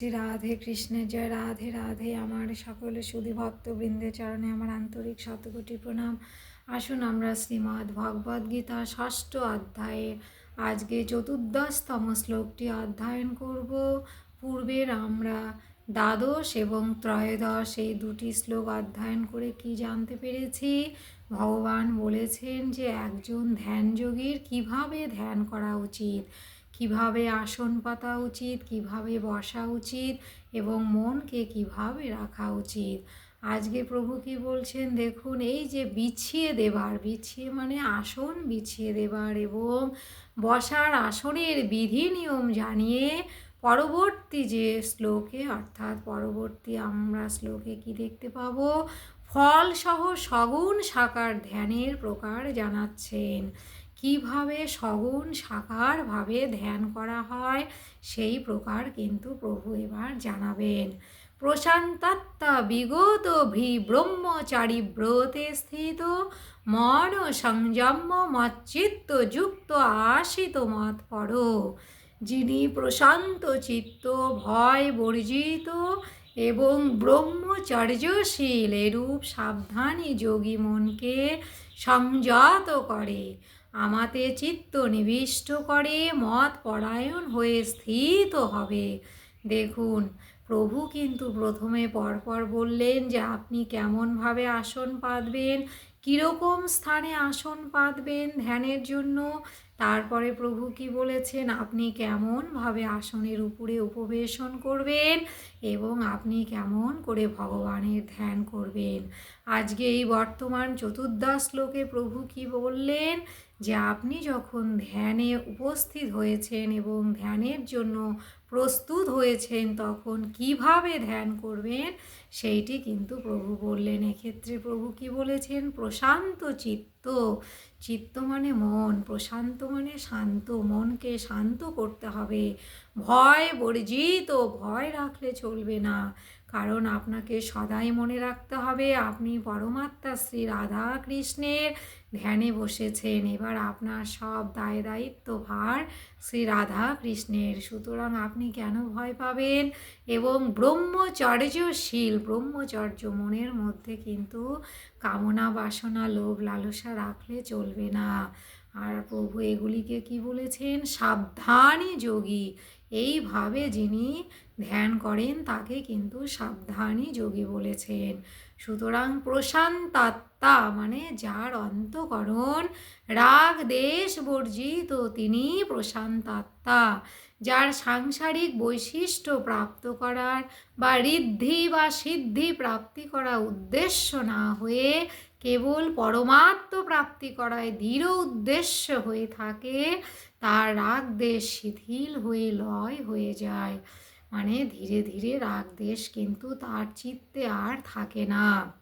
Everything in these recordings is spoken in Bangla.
রাধে কৃষ্ণের জয় রাধে রাধে। আমার সকলে সুধী ভক্তবৃন্দের চরণে আমার আন্তরিক শতকোটি প্রণাম। আসুন আমরা শ্রীমদ্ ভগবদ গীতা ষষ্ঠ অধ্যায়ে আজকে চতুর্দশতম শ্লোকটি অধ্যয়ন করব। পূর্বের আমরা দ্বাদশ এবং ত্রয়োদশ এই দুটি শ্লোক অধ্যয়ন করে কি জানতে পেরেছি? ভগবান বলেছেন যে একজন ধ্যানযোগীর কীভাবে ধ্যান করা উচিত? কীভাবে আসন পাতা উচিত, কীভাবে বসা উচিত এবং মনকে কীভাবে রাখা উচিত? আজকে প্রভু কি বলছেন? দেখুন, এই যে বিছিয়ে দেবার, বিছিয়ে মানে আসন বিছিয়ে দেবার এবং বসার আসনের বিধি নিয়ম জানিয়ে পরবর্তী যে শ্লোকে, অর্থাৎ পরবর্তী আমরা শ্লোকে কি দেখতে পাবো? ফলসহ সগুণ সাকার ধ্যানের প্রকার জানাচ্ছেন। কীভাবে সগুণ সাকারভাবে ধ্যান করা হয়, সেই প্রকার কিন্তু প্রভু এবার জানাবেন। প্রশান্তাত্মা বিগত ভি ব্রহ্মচারী ব্রতে স্থিত, মন সংযম মচ্চিত্ত যুক্ত আশিত মত পর। যিনি প্রশান্ত চিত্ত ভয় বর্জিত এবং ব্রহ্মচর্যশীল এরূপ সাবধানী যোগী মনকে সংযত করে আমাতে চিত্ত নিবিষ্ট করে, মত পরায়ণ হয়ে স্থিত হবে। দেখুন, প্রভু কিন্তু প্রথমে পরপর বললেন যে, আপনি কেমনভাবে আসন পাতবেন? কীরকম স্থানে আসন পাতবেন ধ্যানের জন্য? তারপরে প্রভু কি বলেছেন? আপনি কেমনভাবে আসনের উপরে উপবেশন করবেন এবং আপনি কেমন করে ভগবানের ধ্যান করবেন? আজকে এই বর্তমান চতুর্দশ শ্লোকে প্রভু কি বললেন? যে আপনি যখন ধ্যানে উপস্থিত হয়েছেন এবং ধ্যানের জন্য প্রস্তুত হয়েছেন, তখন কীভাবে ধ্যান করবেন? সেইটি কিন্তু প্রভু বললেন। এক্ষেত্রে প্রভু কি বলেছেন? প্রশান্ত চিত্ত। চিত্ত মানে মন, প্রশান্ত মানে শান্ত। মনকে শান্ত করতে হবে। ভয় বর্জিত, ভয় রাখলে চলবে না। কারণ আপনাকে সদাই মনে রাখতে হবে, আপনি পরমাত্মা শ্রী রাধা কৃষ্ণের ধ্যানে বসেছেন। এবার আপনার সব দায় দায়িত্ব ভার শ্রী রাধা কৃষ্ণের সুতরাং আপনি কেন ভয় পাবেন? এবং ব্রহ্মচর্যশীল, ব্রহ্মচর্য মনের মধ্যে কিন্তু কামনা বাসনা লোভ লালসা রাখলে চলবে না। আর প্রভু এগুলিকে কি বলেছেন? সাবধানী যোগী। এইভাবে যিনি ধ্যান করেন, তাকে কিন্তু সাবধানী যোগী বলেছেন। সুতরাং প্রশান্তাত্মা মানে যার অন্তকরণ রাগ, দেশ বর্জিত, তিনি প্রশান্তাত্মা, যার সাংসারিক বৈশিষ্ট্য প্রাপ্ত করার বা ঋদ্ধি বা সিদ্ধি প্রাপ্তি করা উদ্দেশ্য না হয়ে কেবল পরমাত্ম প্রাপ্তি করায় দৃঢ় উদ্দেশ্য হয়ে থাকে। তার রাগ দেশ শিথিল হয়ে লয় হয়ে যায়। মানে ধীরে ধীরে রাগ দেশ কিন্তু তার চিত্তে আর থাকে না।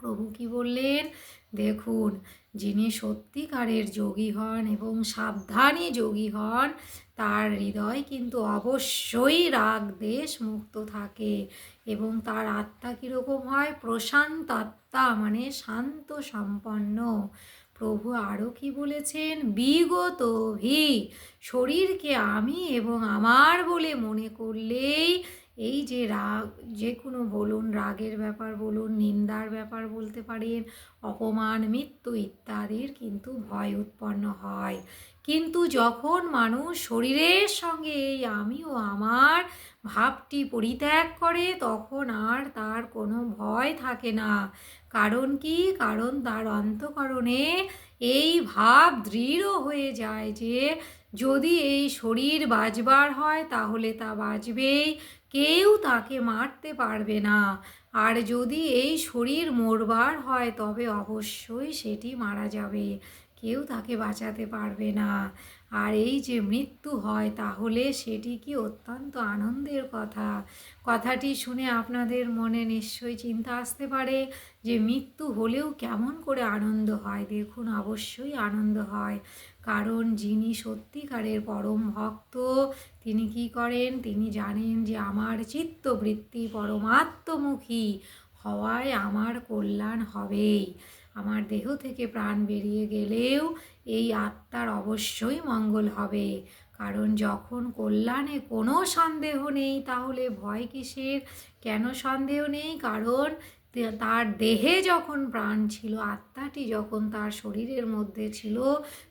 প্রভু কি বললেন? দেখুন, যিনি সত্যিকারের যোগী হন এবং সাবধানী যোগী হন, তার হৃদয় কিন্তু অবশ্যই রাগ, দেশ মুক্ত থাকে এবং তার আত্মা কীরকম হয়? প্রশান্ত আত্মা মানে শান্ত সম্পন্ন। প্রভু আরও কি বলেছেন? বিগত ভি, শরীরকে আমি এবং আমার বলে মনে করলেই এই যে রাগ যে কোনো বলুন, রাগের ব্যাপার বলুন, নিন্দার ব্যাপার বলতে পারেন, অপমান, মৃত্যু ইত্যাদির কিন্তু ভয় উৎপন্ন হয়। কিন্তু যখন মানুষ শরীরের সঙ্গে এই আমি ও আমার ভাবটি পরিত্যাগ করে, তখন আর তার কোনো ভয় থাকে না। কারণ কি? কারণ তার অন্তকরণে এই ভাব দৃঢ় হয়ে যায় যে যদি এই শরীর বাজবার হয়, তাহলে তা বাজবেই কেউ তাকে মারতে পারবে না। আর যদি এই শরীর মরবার হয়, তবে অবশ্যই সেটি মারা যাবে। কেউ তাকে বাঁচাতে পারবে না। আর এই যে মৃত্যু হয়, তাহলে সেটি কি অত্যন্ত আনন্দের কথা? কথাটি শুনে আপনাদের মনে নিশ্চয়ই চিন্তা আসতে পারে যে মৃত্যু হলেও কেমন করে আনন্দ হয়। দেখুন, অবশ্যই আনন্দ হয়। কারণ যিনি সত্যিকারের পরম ভক্ত, তিনি কি করেন? তিনি জানেন যে আমার চিত্তবৃত্তি পরমাত্মমুখী, হওয়ায় আমার কল্যাণ হবেই। আমার দেহ থেকে প্রাণ বেরিয়ে গেলেও এই আত্মার অবশ্যই মঙ্গল হবে। কারণ যখন কল্যাণে কোনো সন্দেহ নেই, তাহলে ভয় কিসের? কেন সন্দেহ নেই? কারণ তার দেহে যখন প্রাণ ছিল, আত্মাটি যখন তার শরীরের মধ্যে ছিল,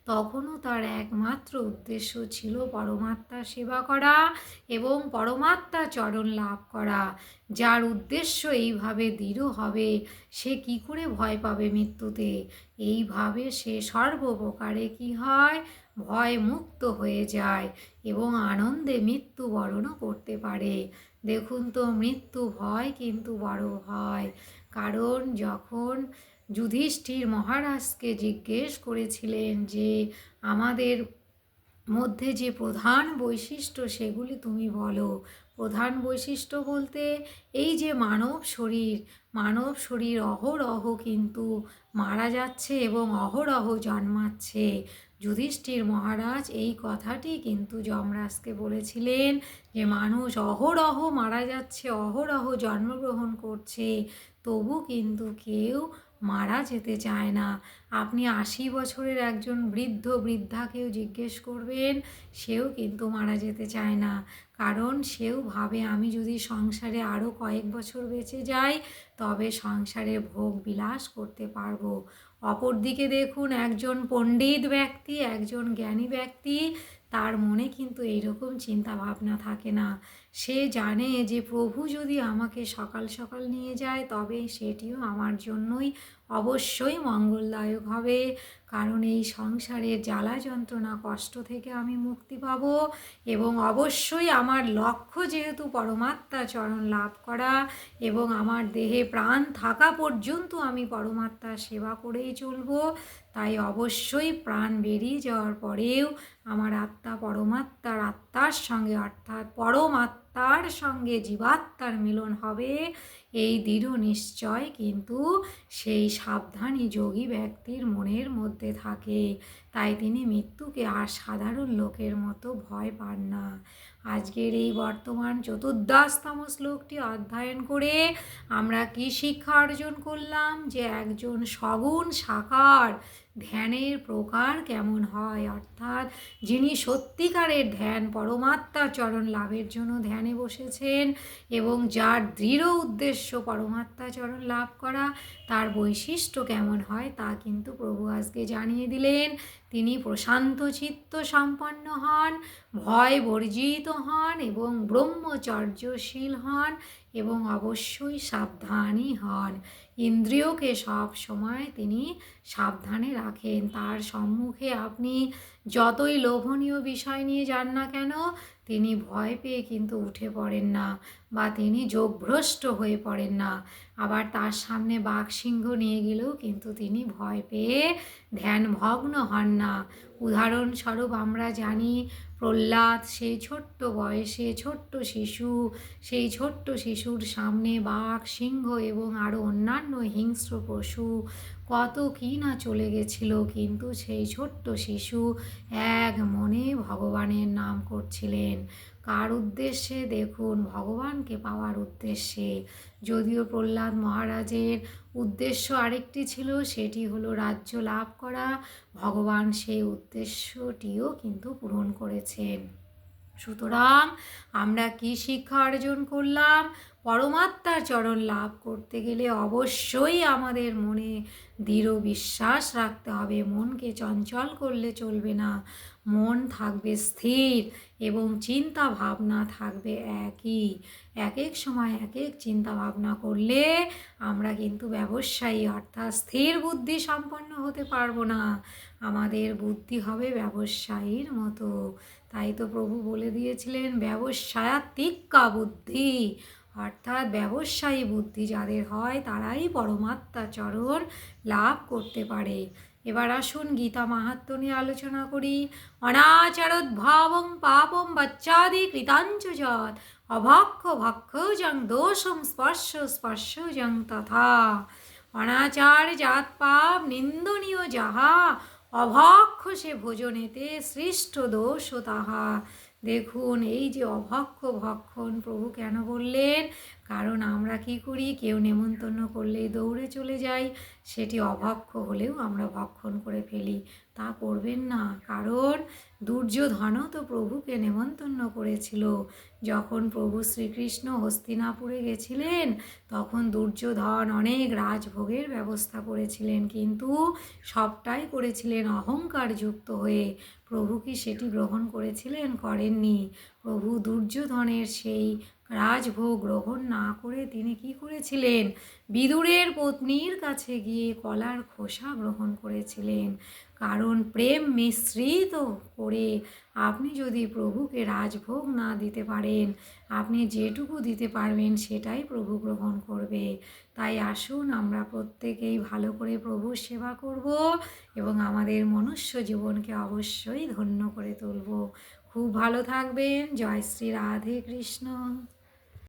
তখনও তার একমাত্র উদ্দেশ্য ছিল পরমাত্মার সেবা করা এবং পরমাত্মা চরণ লাভ করা। যার উদ্দেশ্য এইভাবে দৃঢ় হবে, সে কি করে ভয় পাবে মৃত্যুতে? এইভাবে সে সর্বপ্রকারে কি হয়? ভয় মুক্ত হয়ে যায় এবং আনন্দে মৃত্যুবরণও করতে পারে। দেখুন তো, মৃত্যু ভয় কিন্তু বড় ভয়। কারণ যখন যুধিষ্ঠির মহারাজকে জিজ্ঞেস করেছিলেন যে, আমাদের মধ্যে যে প্রধান বৈশিষ্ট্য সেগুলি তুমি বলো। প্রধান বৈশিষ্ট্য বলতে, এই যে মানব শরীর মানব শরীর অহরহ কিন্তু মারা যাচ্ছে এবং অহরহ জন্মাচ্ছে। যুধিষ্ঠির মহারাজ এই কথাটি কিন্তু যমরাজকে বলেছিলেন যে, মানুষ অহরহ মারা যাচ্ছে, অহরহ জন্মগ্রহণ করছে, তবু কিন্তু কেউ মারা যেতে চায় না। আপনি আশি বছরের একজন বৃদ্ধ বৃদ্ধাকেও জিজ্ঞেস করবেন, সেও কিন্তু মারা যেতে চায় না। কারণ সেও ভাবে, আমি যদি সংসারে আরও কয়েক বছর বেঁচে যাই, তবে সংসারে ভোগ বিলাস করতে পারব। অপরদিকে দেখুন একজন পণ্ডিত ব্যক্তি, একজন জ্ঞানী ব্যক্তি, তার মনে কিন্তু এইরকম চিন্তা ভাবনা থাকে না। সে জানে যে প্রভু যদি আমাকে সকাল সকাল নিয়ে যায়, তবে সেটিও আমার জন্যই অবশ্যই মঙ্গলদায়ক হবে। কারণ এই সংসারের জ্বালা যন্ত্রণা কষ্ট থেকে আমি মুক্তি পাব এবং অবশ্যই আমার লক্ষ্য যেহেতু পরমাত্মা চরণ লাভ করা এবং আমার দেহে প্রাণ থাকা পর্যন্ত আমি পরমাত্মার সেবা করেই চলব, তাই অবশ্যই প্রাণ বেরিয়ে যাওয়ার পরেও আমার আত্মা পরমাত্মার আত্মার সঙ্গে অর্থাৎ পরমাত্মার সঙ্গে জীবাত্মার মিলন হবে। এই দৃঢ় নিশ্চয় কিন্তু সেই সাবধানী যোগী ব্যক্তির মনের মধ্যে থাকে। তাই তিনি মৃত্যুকে আর সাধারণ লোকের মতো ভয় পান না। আজকের এই বর্তমান চতুর্দশতম শ্লোকটি অধ্যয়ন করে আমরা কি শিক্ষা অর্জন করলাম? যে একজন সগুণ সাকার ধ্যানের প্রকার কেমন হয়? অর্থাৎ যিনি সত্যিকারের ধ্যান পরমাত্মা চরণ লাভের জন্য ধ্যানে বসেছেন এবং যার দৃঢ় উদ্দেশ্য পরমাত্মা চরণ লাভ করা, তার বৈশিষ্ট্য কেমন হয় তা কিন্তু প্রভু আজকে জানিয়ে দিলেন। তিনি প্রশান্ত চিত্ত সম্পন্ন হন, ভয় বর্জিত হন এবং ব্রহ্মচর্যশীল হন এবং অবশ্যই সাবধানী হন। ইন্দ্রিয়কে সব সময় তিনি সাবধানে রাখেন। তার সম্মুখে আপনি যতই লোভনীয় বিষয় নিয়ে যান না কেন, তিনি ভয় পেয়ে কিন্তু উঠে পড়েন না বা তিনি যোগভ্রষ্ট হয়ে পড়েন না। আবার তার সামনে বাঘ সিংহ নিয়ে গেলেও কিন্তু তিনি ভয় পেয়ে ধ্যান ভগ্ন হন না। উদাহরণস্বরূপ আমরা জানি প্রহ্লাদ, সেই ছোট্ট বয়সে ছোট্ট শিশু, সেই ছোট্ট শিশুর সামনে বাঘ, সিংহ এবং আরও অন্যান্য হিংস্র পশু। কত কী না চলে গেছিল, কিন্তু সেই ছোট্ট শিশু এক মনে ভগবানের নাম করছিলেন। কার উদ্দেশ্যে? দেখুন, ভগবানকে পাওয়ার উদ্দেশ্যে। যদিও প্রহ্লাদ মহারাজের উদ্দেশ্য আরেকটি ছিল, সেটি হলো রাজ্য লাভ করা। ভগবান সেই উদ্দেশ্যটিও কিন্তু পূরণ করেছেন। সুতরাং আমরা কি শিক্ষা অর্জন করলাম? পরমাত্মার চরণ লাভ করতে গেলে অবশ্যই আমাদের মনে দৃঢ় বিশ্বাস রাখতে হবে। মনকে চঞ্চল করলে চলবে না। মন থাকবে স্থির এবং চিন্তা ভাবনা থাকবে একই। এক এক সময় এক এক চিন্তা ভাবনা করলে আমরা কিন্তু ব্যবসায়ী, অর্থাৎ স্থির বুদ্ধি সম্পন্ন হতে পারব না। আমাদের বুদ্ধি হবে ব্যবসায়ীর মতো। তাই তো প্রভু বলে দিয়েছিলেন ব্যবসায়াত্মিকা বুদ্ধি। অর্থাৎ ব্যবসায়ী বুদ্ধি যাদের হয় তারাই পরমাত্মা চরণ লাভ করতে পারে। এবার আসুন গীতা মাহাত্ম নিয়ে আলোচনা করি। অনাচারোদ্ভাবং পাপম বাচ্চাদি কৃতাঞ্চ যৎ অভক্ষ ভক্ষ যং দোষম স্পর্শ স্পর্শ যং তথা। অনাচার জাত পাপ নিন্দনীয় যাহা। অভক্ষ সে ভোজনেতে সৃষ্ট দোষ তাহা। দেখুন, এই যে অভক্ষ, ভক্ষণ, প্রভু কেন বললেন? কারণ আমরা কি করি? কেউ নেমন্তন্ন করলে দৌড়ে চলে যাই। সেটি অভক্ষ হলেও আমরা ভক্ষণ করে ফেলি। তা করবেন না। কারণ দুর্যোধনও তো প্রভুকে নেমন্তন্ন করেছিল। যখন প্রভু শ্রীকৃষ্ণ হস্তিনাপুরে গেছিলেন, তখন দুর্যোধন অনেক রাজভোগের ব্যবস্থা করেছিলেন, কিন্তু সবটাই করেছিলেন অহংকার যুক্ত হয়ে। প্রভু কি সেটি গ্রহণ করেছিলেন, করেননি। প্রভু দুর্যোধনের সেই রাজভোগ গ্রহণ না করে তিনি কি করেছিলেন? বিদুরের পত্নীর কাছে গিয়ে কলার খোসা গ্রহণ করেছিলেন। কারণ প্রেম মিশ্রিত করে আপনি যদি প্রভুকে রাজভোগ না দিতে পারেন, আপনি যেটুকু দিতে পারবেন সেটাই প্রভু গ্রহণ করবে। তাই আসুন আমরা প্রত্যেকেই ভালো করে প্রভুর সেবা করব এবং আমাদের মনুষ্য জীবনকে অবশ্যই ধন্য করে তুলব। খুব ভালো থাকবেন। জয় শ্রী রাধে কৃষ্ণ।